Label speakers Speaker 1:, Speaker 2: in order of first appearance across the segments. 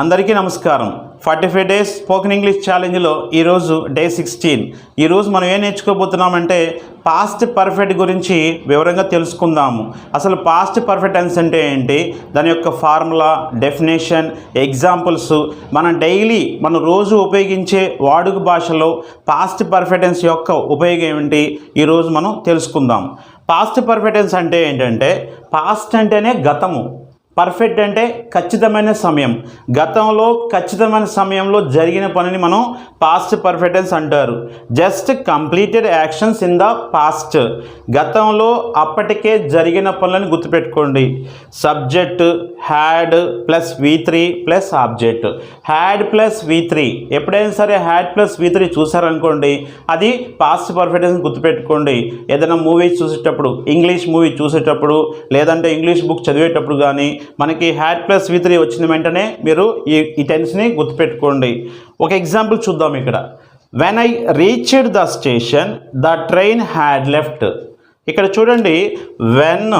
Speaker 1: అందరికీ నమస్కారం. Forty five days spoken English ఛాలెంజ్లో ఈరోజు డే సిక్స్టీన్. ఈరోజు మనం ఏం నేర్చుకోబోతున్నామంటే పాస్ట్ పర్ఫెక్ట్ గురించి వివరంగా తెలుసుకుందాము. అసలు పాస్ట్ పర్ఫెక్ట్ టెన్స్ అంటే ఏంటి? దాని యొక్క ఫార్ములా డెఫినేషన్ ఎగ్జాంపుల్స్. మనం డైలీ మనం రోజు ఉపయోగించే వాడుక భాషలో పాస్ట్ పర్ఫెక్ట్ టెన్స్ యొక్క ఉపయోగం ఏమిటి? ఈరోజు మనం తెలుసుకుందాం. పాస్ట్ పర్ఫెక్ట్ టెన్స్ అంటే ఏంటంటే పాస్ట్ అంటేనే గతము. పర్ఫెక్ట్ అంటే ఖచ్చితమైన సమయం. గతంలో ఖచ్చితమైన సమయంలో జరిగిన పనిని మనం పాస్ట్ పర్ఫెక్టెన్స్ అంటారు. Just completed actions in the past గతంలో అప్పటికే జరిగిన పనులను గుర్తుపెట్టుకోండి. Subject had plus V three plus object had plus V three ఎప్పుడైనా సరే హ్యాడ్ ప్లస్ వి త్రీ చూసారనుకోండి అది పాస్ట్ పర్ఫెక్టెన్స్ గుర్తుపెట్టుకోండి. ఏదైనా మూవీ చూసేటప్పుడు ఇంగ్లీష్ మూవీ చూసేటప్పుడు లేదంటే ఇంగ్లీష్ బుక్ చదివేటప్పుడు కానీ మనకి హ్యాడ్ ప్లస్ వి త్రీ వచ్చిన వెంటనే మీరు ఈ ఈ టెన్స్ని గుర్తుపెట్టుకోండి. ఒక ఎగ్జాంపుల్ చూద్దాం ఇక్కడ. When I reached the station the train had left ఇక్కడ చూడండి వెన్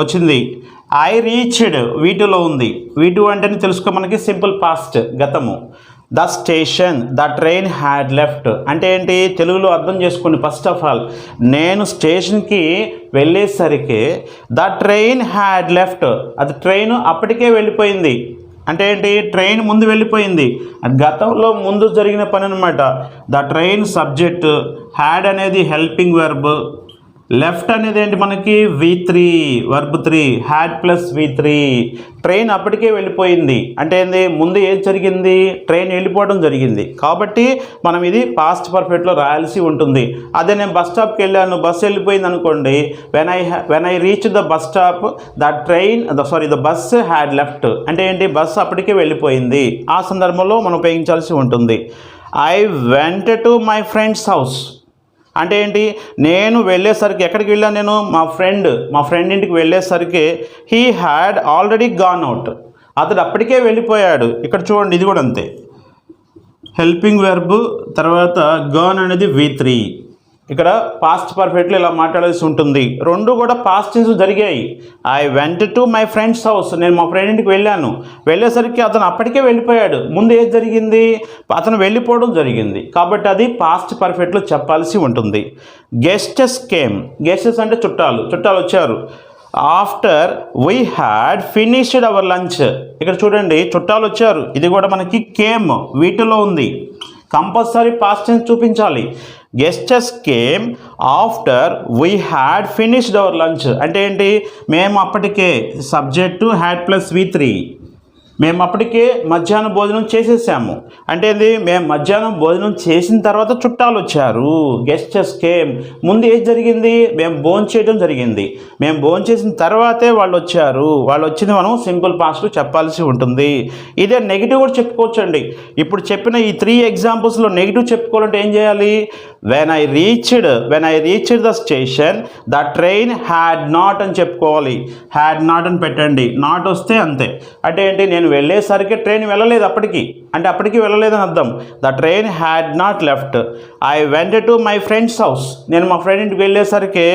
Speaker 1: వచ్చింది. ఐ రీచ్డ్ వీటిలో ఉంది. వీటు అంటేనే తెలుసుకో మనకి సింపుల్ పాస్ట్ గతము. The station the train had left. అంటే ఏంటి? తెలుగులో అర్థం చేసుకోండి ఫస్ట్ ఆఫ్ ఆల్. నేను స్టేషన్కి వెళ్ళేసరికి ద ట్రైన్ హ్యాడ్ లెఫ్ట్. అది ట్రైన్ అప్పటికే వెళ్ళిపోయింది. అంటే ఏంటి? ట్రైన్ ముందు వెళ్ళిపోయింది. గతంలో ముందు జరిగిన పని అనమాట ద ట్రైన్ సబ్జెక్ట్ హ్యాడ్ అనేది హెల్పింగ్ వెర్బ్. లెఫ్ట్ అనేది ఏంటి మనకి? V three verb three had plus V three train అప్పటికే వెళ్ళిపోయింది. అంటే ఏంది? ముందు ఏం జరిగింది? ట్రైన్ వెళ్ళిపోవడం జరిగింది. కాబట్టి మనం ఇది పాస్ట్ పర్ఫెక్ట్లో రాయాల్సి ఉంటుంది. అదే నేను బస్ స్టాప్కి వెళ్ళాను. బస్ వెళ్ళిపోయింది అనుకోండి. When I when I reach the bus stop the train sorry the bus had left అంటే ఏంటి? బస్ అప్పటికే వెళ్ళిపోయింది. ఆ సందర్భంలో మనం ఉపయోగించాల్సి ఉంటుంది. I went to my friend's house అంటే ఏంటి? నేను వెళ్ళేసరికి ఎక్కడికి వెళ్ళాను నేను? మా ఫ్రెండ్ మా ఫ్రెండ్ ఇంటికి వెళ్ళేసరికి he had already gone out అతడు అప్పటికే వెళ్ళిపోయాడు. ఇక్కడ చూడండి ఇది కూడా అంతే. హెల్పింగ్ వెర్బ్ తర్వాత గాన్ అనేది వి త్రీ ఇక్కడ పాస్ట్ పర్ఫెక్ట్లో ఇలా మాట్లాడాల్సి ఉంటుంది. రెండు కూడా పాస్ట్ టెన్స్ జరిగాయి. I went to my friend's house నేను మా ఫ్రెండ్ ఇంటికి వెళ్ళాను. వెళ్ళేసరికి అతను అప్పటికే వెళ్ళిపోయాడు. ముందు ఏది జరిగింది? అతను వెళ్ళిపోవడం జరిగింది. కాబట్టి అది పాస్ట్ పర్ఫెక్ట్లో చెప్పాల్సి ఉంటుంది. గెస్టెస్ కేమ్ గెస్టెస్ అంటే చుట్టాలు. చుట్టాలు వచ్చారు. After we had finished our lunch ఇక్కడ చూడండి చుట్టాలు వచ్చారు. ఇది కూడా మనకి కేమ్ వీటిలో ఉంది. కంపల్సరీ పాస్ట్ టెన్స్ చూపించాలి. Guests came after we had finished our lunch అంటే ఏంటి? మేము అప్పటికే subject had plus V three మేము అప్పటికే మధ్యాహ్నం భోజనం చేసేసాము. అంటే ఇది మేము మధ్యాహ్నం భోజనం చేసిన తర్వాత చుట్టాలు వచ్చారు. గెస్టర్స్ కేమ్ ముందు ఏం జరిగింది? మేము భోజనం చేయడం జరిగింది. మేము భోజనం చేసిన తర్వాతే వాళ్ళు వచ్చారు. వాళ్ళు వచ్చింది మనం సింపుల్ పాస్ట్లో చెప్పాల్సి ఉంటుంది. ఇదే నెగిటివ్ కూడా చెప్పుకోవచ్చండి. ఇప్పుడు చెప్పిన ఈ త్రీ ఎగ్జాంపుల్స్లో నెగిటివ్ చెప్పుకోవాలంటే ఏం చేయాలి? When I reached when I reached the station the train had not అని చెప్పుకోవాలి. హ్యాడ్ నాట్ అని పెట్టండి. నాట్ వస్తే అంతే. అంటే ఏంటి? నేను వెళ్ళేసరికి ట్రైన్ వెళ్ళలేదు అప్పటికి. అంటే అప్పటికి వెళ్ళలేదని అర్థం. The train had not left I went to my friend's house నేను మా ఫ్రెండ్ ఇంటికి వెళ్ళేసరికి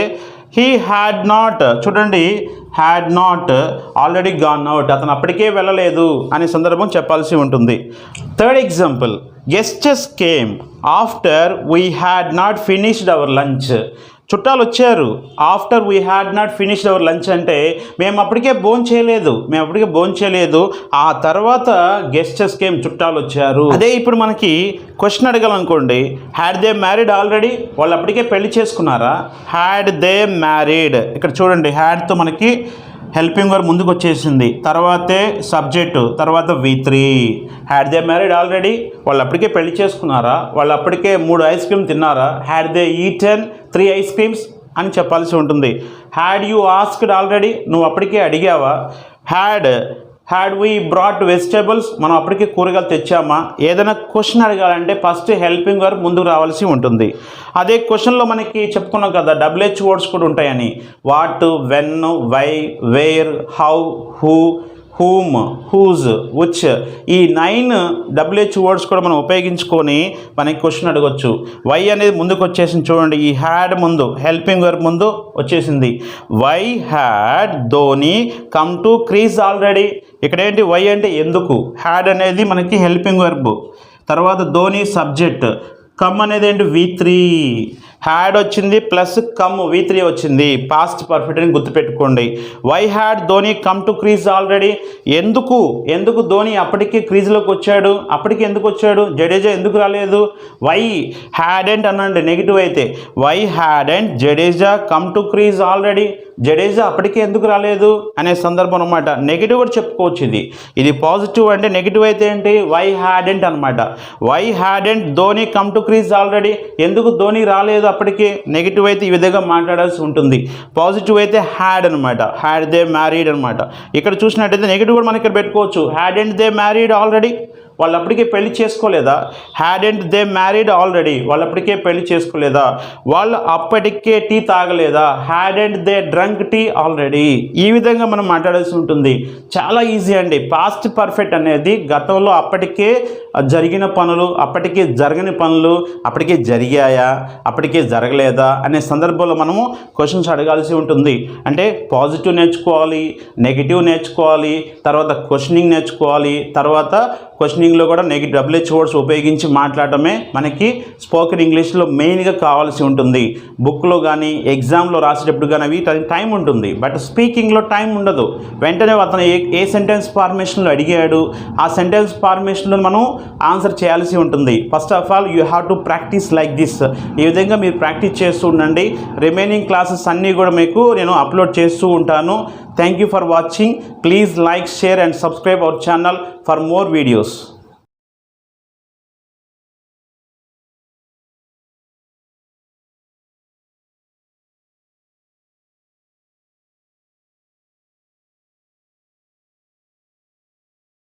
Speaker 1: హీ హ్యాడ్ నాట్ చూడండి had not already gone out అతను అప్పటికే వెళ్ళలేదు అనే సందర్భం చెప్పాల్సి ఉంటుంది. Third example guests came after we had not finished our lunch చుట్టాలు వచ్చారు. After we had not finished our lunch అంటే మేము అప్పటికే భోజనం చేయలేదు. మేము అప్పటికే భోజనం చేయలేదు. ఆ తర్వాత గెస్టెస్ కేమ్ చుట్టాలు వచ్చారు. అదే ఇప్పుడు మనకి క్వశ్చన్ అడగాలనుకోండి. హ్యాడ్ దే మ్యారీడ్ ఆల్రెడీ వాళ్ళు అప్పటికే పెళ్ళి చేసుకున్నారా? హ్యాడ్ దే మ్యారీడ్ ఇక్కడ చూడండి. హ్యాడ్తో మనకి హెల్పింగ్ వర్ ముందుకు వచ్చేసింది. తర్వాతే సబ్జెక్టు తర్వాత V three had they married already వాళ్ళు అప్పటికే పెళ్ళి చేసుకున్నారా? వాళ్ళు అప్పటికే మూడు ఐస్ క్రీమ్ తిన్నారా? Had they eaten three ice creams అని చెప్పాల్సి ఉంటుంది. హ్యాడ్ యూ ఆస్క్డ్ ఆల్రెడీ నువ్వు అప్పటికే అడిగావా? Had had we brought vegetables మనం అప్పటికే కూరగాయలు తెచ్చామా? ఏదైనా క్వశ్చన్ అడగాలంటే ఫస్ట్ హెల్పింగ్ వర్క్ ముందుకు రావాల్సి ఉంటుంది. అదే క్వశ్చన్లో మనకి చెప్పుకున్నాం కదా డబ్ల్యూహెచ్ వర్డ్స్ కూడా ఉంటాయని. What when why where how who whom whose which ఈ నైన్ డబ్ల్యూహెచ్ వర్డ్స్ కూడా మనం ఉపయోగించుకొని మనకి క్వశ్చన్ అడగొచ్చు. వై అనేది ముందుకు వచ్చేసింది చూడండి. ఈ హ్యాడ్ ముందు హెల్పింగ్ వర్క్ ముందు వచ్చేసింది. Why had Dhoni come to crease already ఇక్కడ ఏంటి? వై అంటే ఎందుకు? హ్యాడ్ అనేది మనకి హెల్పింగ్ వర్బ్ తర్వాత ధోని సబ్జెక్ట్ కమ్ అనేది ఏంటి? వి త్రీ హ్యాడ్ వచ్చింది ప్లస్ కమ్ వి త్రీ వచ్చింది. పాస్ట్ పర్ఫెక్ట్ అని గుర్తుపెట్టుకోండి. Why had Dhoni come to crease already ఎందుకు? ఎందుకు ధోని అప్పటికే క్రీజ్లోకి వచ్చాడు? అప్పటికి ఎందుకు వచ్చాడు? జడేజా ఎందుకు రాలేదు? వై హ్యాడ్ అండ్ అనండి నెగిటివ్ అయితే. Why hadn't Jadeja come to crease already Jadeja అప్పటికే ఎందుకు రాలేదు? అనే సందర్భం అనమాట నెగిటివ్ కూడా చెప్పుకోవచ్చు ఇది. ఇది పాజిటివ్ అంటే నెగిటివ్ అయితే ఏంటి? వై హ్యాడెంట్ అనమాట why hadn't Dhoni come to crease already ఎందుకు ధోని రాలేదు అప్పటికే నెగిటివ్ అయితే ఈ విధంగా మాట్లాడాల్సి ఉంటుంది. పాజిటివ్ అయితే హ్యాడ్ అనమాట హ్యాడ్ దే మ్యారీడ్ అనమాట ఇక్కడ చూసినట్టయితే నెగిటివ్ కూడా మనం ఇక్కడ పెట్టుకోవచ్చు. Had and they married already వాళ్ళు అప్పటికే పెళ్ళి చేసుకోలేదా? Had and they married already వాళ్ళు అప్పటికే పెళ్ళి చేసుకోలేదా? వాళ్ళు అప్పటికే tea తాగలేదా? Hadn't they drunk tea already ఈ విధంగా మనం మాట్లాడాల్సి ఉంటుంది. చాలా ఈజీ అండి. పాస్ట్ పర్ఫెక్ట్ అనేది గతంలో అప్పటికే జరిగిన పనులు అప్పటికే జరగని పనులు అప్పటికే జరిగాయా అప్పటికే జరగలేదా అనే సందర్భంలో మనము క్వశ్చన్స్ అడగాల్సి ఉంటుంది. అంటే పాజిటివ్ నేర్చుకోవాలి నెగిటివ్ నేర్చుకోవాలి తర్వాత క్వశ్చనింగ్ నేర్చుకోవాలి తర్వాత క్వశ్చనింగ్లో కూడా నెగిటివ్ డబ్ల్యూహెచ్ వర్డ్స్ ఉపయోగించి మాట్లాడటమే మనకి స్పోకెన్ ఇంగ్లీష్లో మెయిన్గా కావాల్సి ఉంటుంది. బుక్లో కానీ ఎగ్జామ్లో రాసేటప్పుడు కానీ అవి టైం ఉంటుంది. బట్ స్పీకింగ్లో టైం ఉండదు. వెంటనే అతను ఏ ఏ సెంటెన్స్ ఫార్మేషన్లో అడిగాడు ఆ సెంటెన్స్ ఫార్మేషన్లో మనం ఆన్సర్ చేయాల్సి ఉంటుంది. First of all you have to practise like this ఈ విధంగా మీరు ప్రాక్టీస్ చేస్తూ ఉండండి. రిమైనింగ్ క్లాసెస్ అన్నీ కూడా మీకు నేను అప్లోడ్ చేస్తూ ఉంటాను. Thank you for watching. Please like, share and subscribe our channel for more videos.